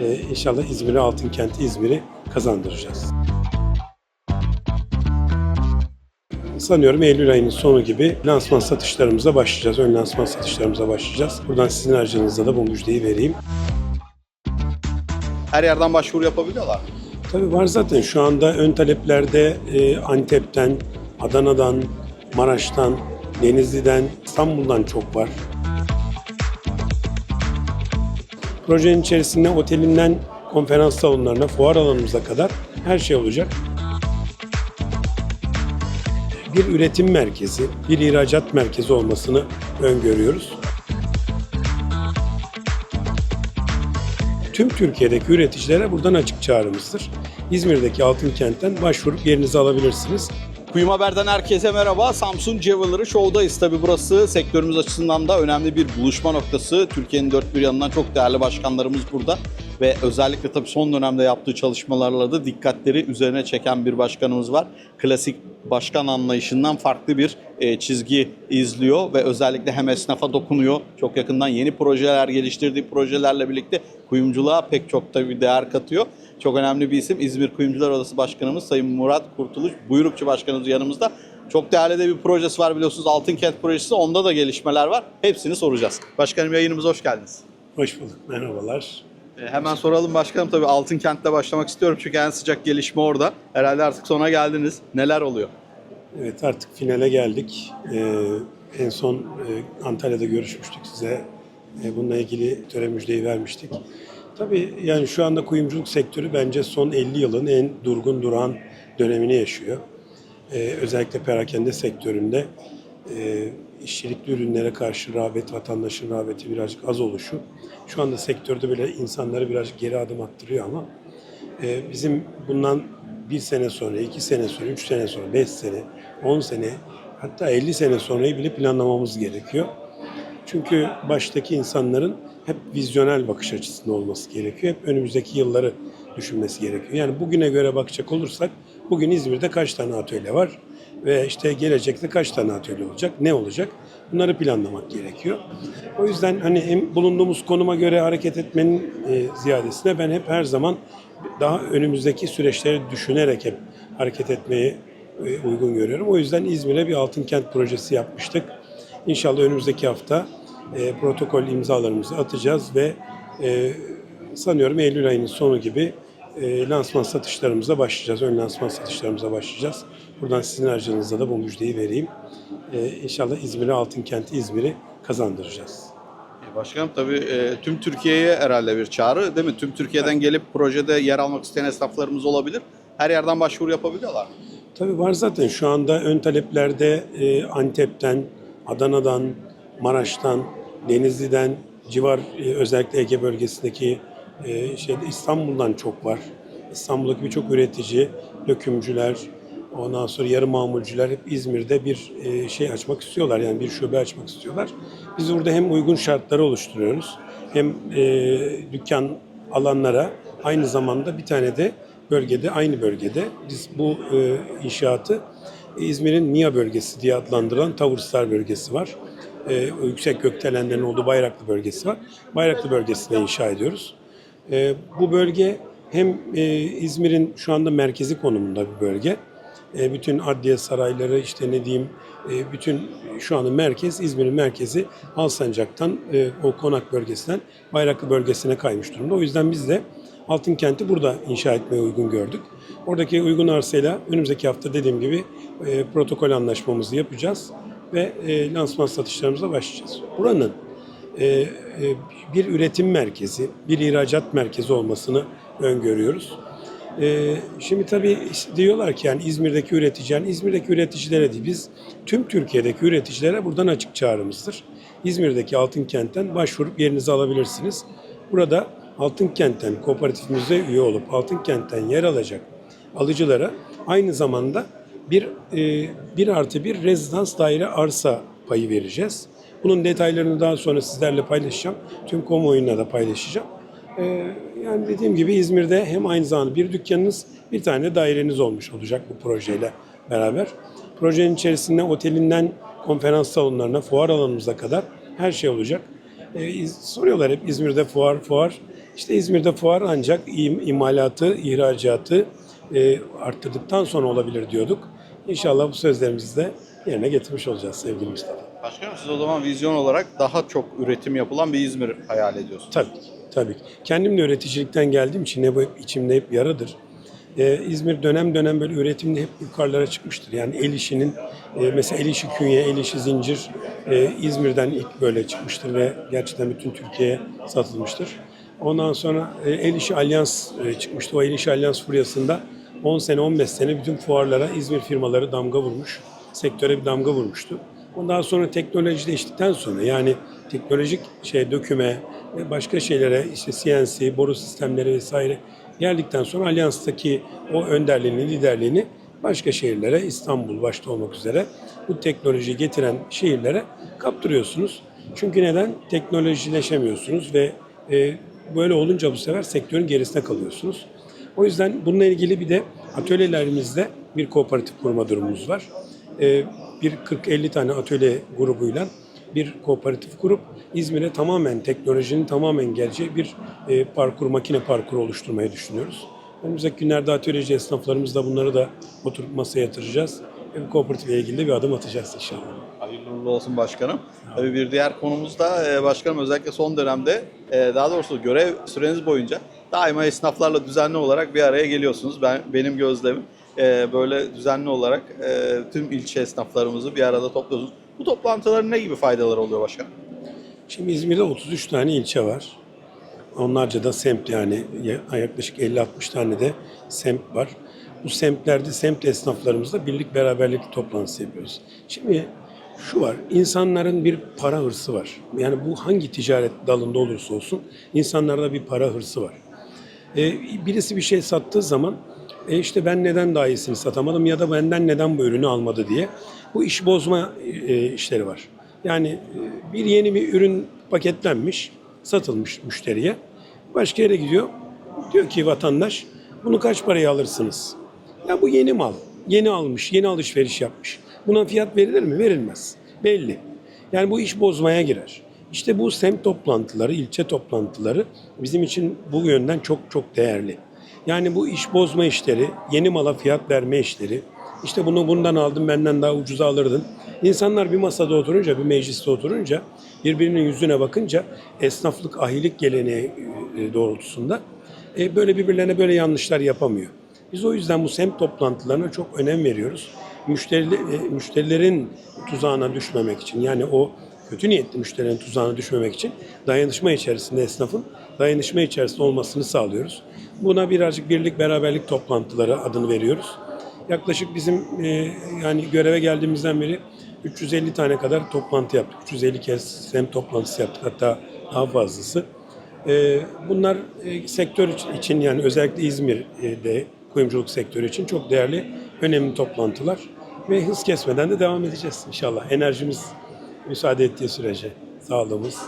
e, inşallah İzmir'e altın kenti İzmir'i kazandıracağız. Sanıyorum Eylül ayının sonu gibi lansman satışlarımıza başlayacağız. Ön lansman satışlarımıza başlayacağız. Buradan sizin harcınızda da bu müjdeyi vereyim. Her yerden başvuru yapabiliyorlar. Tabii var zaten şu anda ön taleplerde e, Antep'ten, Adana'dan, Maraş'tan, Denizli'den, İstanbul'dan çok var. Projenin içerisinde otelinden konferans salonlarına, fuar alanımıza kadar her şey olacak. Bir üretim merkezi, bir ihracat merkezi olmasını öngörüyoruz. Tüm Türkiye'deki üreticilere buradan açık çağrımızdır. İzmir'deki Altın Kent'ten başvurup yerinizi alabilirsiniz. Kuyum Haber'den herkese merhaba. Samsung Jewelry Show'dayız. Tabii burası sektörümüz açısından da önemli bir buluşma noktası. Türkiye'nin dört bir yanından çok değerli başkanlarımız burada. Ve özellikle tabii son dönemde yaptığı çalışmalarla da dikkatleri üzerine çeken bir başkanımız var. Klasik başkan anlayışından farklı bir e, çizgi izliyor ve özellikle hem esnafa dokunuyor. Çok yakından yeni projeler geliştirdiği projelerle birlikte kuyumculuğa pek çok tabii değer katıyor. Çok önemli bir isim İzmir Kuyumcular Odası Başkanımız Sayın Murat Kurtuluş. Buyrukçu Başkanımız yanımızda. Çok değerli de bir projesi var biliyorsunuz Altın Kent projesi. Onda da gelişmeler var. Hepsini soracağız. Başkanım yayınımıza hoş geldiniz. Hoş bulduk, merhabalar. E, hemen soralım başkanım tabii Altın Kent'te başlamak istiyorum çünkü en sıcak gelişme orada. Herhalde artık sona geldiniz. Neler oluyor? Evet artık finale geldik. Ee, en son e, Antalya'da görüşmüştük size. E, bununla ilgili töre müjdeyi vermiştik. Tabii yani şu anda kuyumculuk sektörü bence son 50 yılın en durgun duran dönemini yaşıyor. Ee, özellikle perakende sektöründe e, işçilikli ürünlere karşı rağbet, vatandaşın rağbeti birazcık az oluşu. Şu anda sektörde bile insanları birazcık geri adım attırıyor ama e, bizim bundan bir sene sonra, iki sene sonra, üç sene sonra, beş sene, on sene hatta 50 sene sonrayı bile planlamamız gerekiyor. Çünkü baştaki insanların hep vizyonel bakış açısında olması gerekiyor. Hep önümüzdeki yılları düşünmesi gerekiyor. Yani bugüne göre bakacak olursak bugün İzmir'de kaç tane atölye var ve işte gelecekte kaç tane atölye olacak, ne olacak? Bunları planlamak gerekiyor. O yüzden hani hem bulunduğumuz konuma göre hareket etmenin e, ziyadesine ben hep her zaman daha önümüzdeki süreçleri düşünerek hep hareket etmeyi e, uygun görüyorum. O yüzden İzmir'e bir Altın Kent projesi yapmıştık. İnşallah önümüzdeki hafta e, protokol imzalarımızı atacağız ve e, sanıyorum Eylül ayının sonu gibi e, lansman satışlarımıza başlayacağız. Ön lansman satışlarımıza başlayacağız. Buradan sizin harcınızda da bu müjdeyi vereyim. E, inşallah İzmir'e Altın Kenti İzmir'i kazandıracağız. E, Başkanım tabii e, tüm Türkiye'ye herhalde bir çağrı değil mi? Tüm Türkiye'den gelip projede yer almak isteyen esnaflarımız olabilir. Her yerden başvuru yapabiliyorlar. Tabii var zaten şu anda ön taleplerde e, Antep'ten, Adana'dan, Maraş'tan, Denizli'den, civar e, özellikle Ege bölgesindeki e, şeyde İstanbul'dan çok var. İstanbul'daki birçok üretici, dökümcüler, ondan sonra yarı mamulcüler hep İzmir'de bir e, şey açmak istiyorlar. Yani bir şube açmak istiyorlar. Biz burada hem uygun şartları oluşturuyoruz hem e, dükkan alanlara aynı zamanda bir tane de bölgede aynı bölgede biz bu e, inşaatı İzmir'in Nia bölgesi diye adlandırılan Tavurslar bölgesi var. E, yüksek gökdelenlerin olduğu Bayraklı bölgesi var. Bayraklı bölgesinde inşa ediyoruz. E, bu bölge hem e, İzmir'in şu anda merkezi konumunda bir bölge. E, bütün adliye sarayları işte ne diyeyim e, bütün şu anda merkez İzmir'in merkezi Alsancak'tan e, o konak bölgesinden Bayraklı bölgesine kaymış durumda. O yüzden biz de Altın Kent'i burada inşa etmeye uygun gördük. Oradaki uygun arsayla önümüzdeki hafta dediğim gibi e, protokol anlaşmamızı yapacağız ve e, lansman satışlarımıza başlayacağız. Buranın bir üretim merkezi, bir ihracat merkezi olmasını öngörüyoruz. E, şimdi tabii diyorlar ki yani İzmir'deki üretici, yani İzmir'deki üreticilere değil biz tüm Türkiye'deki üreticilere buradan açık çağrımızdır. İzmir'deki Altın Kent'ten başvurup yerinizi alabilirsiniz. Burada Altın Kent'ten kooperatifimize üye olup Altın Kent'ten yer alacak alıcılara aynı zamanda bir e, bir artı bir rezidans daire arsa payı vereceğiz. Bunun detaylarını daha sonra sizlerle paylaşacağım. Tüm kamuoyuna da paylaşacağım. E, yani dediğim gibi İzmir'de hem aynı zamanda bir dükkanınız bir tane de daireniz olmuş olacak bu projeyle beraber. Projenin içerisinde otelinden konferans salonlarına, fuar alanımıza kadar her şey olacak. E, iz- soruyorlar hep İzmir'de fuar, fuar. İşte İzmir'de fuar ancak im- imalatı, ihracatı e, arttırdıktan sonra olabilir diyorduk. İnşallah bu sözlerimizi de yerine getirmiş olacağız sevgili Mustafa. Başkanım siz o zaman vizyon olarak daha çok üretim yapılan bir İzmir hayal ediyorsunuz. Tabii tabii. Kendim de üreticilikten geldiğim için ne bu hep içimde hep yaradır. Ee, İzmir dönem dönem böyle üretimde hep yukarılara çıkmıştır. Yani el işinin, e, mesela el işi künye, el işi zincir e, İzmir'den ilk böyle çıkmıştır ve gerçekten bütün Türkiye'ye satılmıştır. Ondan sonra e, el işi alyans e, çıkmıştı. O el işi alyans furyasında 10 sene 15 sene bütün fuarlara İzmir firmaları damga vurmuş. Sektöre bir damga vurmuştu. Ondan sonra teknoloji değiştikten sonra yani teknolojik şey döküme ve başka şeylere işte CNC, boru sistemleri vesaire geldikten sonra Alyans'taki o önderliğini, liderliğini başka şehirlere İstanbul başta olmak üzere bu teknolojiyi getiren şehirlere kaptırıyorsunuz. Çünkü neden? Teknolojileşemiyorsunuz ve e, böyle olunca bu sefer sektörün gerisine kalıyorsunuz. O yüzden bununla ilgili bir de atölyelerimizde bir kooperatif kurma durumumuz var. Ee, bir 40-50 tane atölye grubuyla bir kooperatif kurup İzmir'e tamamen teknolojinin tamamen geleceği bir e, parkur, makine parkuru oluşturmayı düşünüyoruz. Önümüzdeki günlerde atölyeci esnaflarımızla bunları da oturup masaya yatıracağız. Bu kooperatifle ilgili de bir adım atacağız inşallah. Hayırlı uğurlu olsun başkanım. Tabii bir diğer konumuz da e, başkanım özellikle son dönemde e, daha doğrusu görev süreniz boyunca daima esnaflarla düzenli olarak bir araya geliyorsunuz. Ben benim gözlemim e, böyle düzenli olarak e, tüm ilçe esnaflarımızı bir arada topluyorsunuz. Bu toplantıların ne gibi faydaları oluyor başkanım? Şimdi İzmir'de 33 tane ilçe var. Onlarca da semt yani ya- yaklaşık 50-60 tane de semt var. Bu semtlerde semt esnaflarımızla birlik beraberlik toplantısı yapıyoruz. Şimdi şu var, insanların bir para hırsı var. Yani bu hangi ticaret dalında olursa olsun insanlarda bir para hırsı var. E, birisi bir şey sattığı zaman e, işte ben neden daha iyisini satamadım ya da benden neden bu ürünü almadı diye bu iş bozma e, işleri var. Yani e, bir yeni bir ürün paketlenmiş, satılmış müşteriye. Başka yere gidiyor. Diyor ki vatandaş bunu kaç paraya alırsınız? Ya bu yeni mal. Yeni almış, yeni alışveriş yapmış. Buna fiyat verilir mi? Verilmez. Belli. Yani bu iş bozmaya girer. İşte bu semt toplantıları, ilçe toplantıları bizim için bu yönden çok çok değerli. Yani bu iş bozma işleri, yeni mala fiyat verme işleri, işte bunu bundan aldım benden daha ucuza alırdın. İnsanlar bir masada oturunca, bir mecliste oturunca, birbirinin yüzüne bakınca esnaflık, ahilik geleneği e, doğrultusunda e, böyle birbirlerine böyle yanlışlar yapamıyor. Biz o yüzden bu semt toplantılarına çok önem veriyoruz. Müşteri, e, müşterilerin tuzağına düşmemek için yani o kötü niyetli müşterilerin tuzağına düşmemek için dayanışma içerisinde esnafın dayanışma içerisinde olmasını sağlıyoruz. Buna birazcık birlik beraberlik toplantıları adını veriyoruz. Yaklaşık bizim e, yani göreve geldiğimizden beri 350 tane kadar toplantı yaptık. 350 kez semt toplantısı yaptık hatta daha fazlası. E, bunlar e, sektör için yani özellikle İzmir'de kuyumculuk sektörü için çok değerli, önemli toplantılar ve hız kesmeden de devam edeceğiz inşallah. Enerjimiz müsaade ettiği sürece, sağlığımız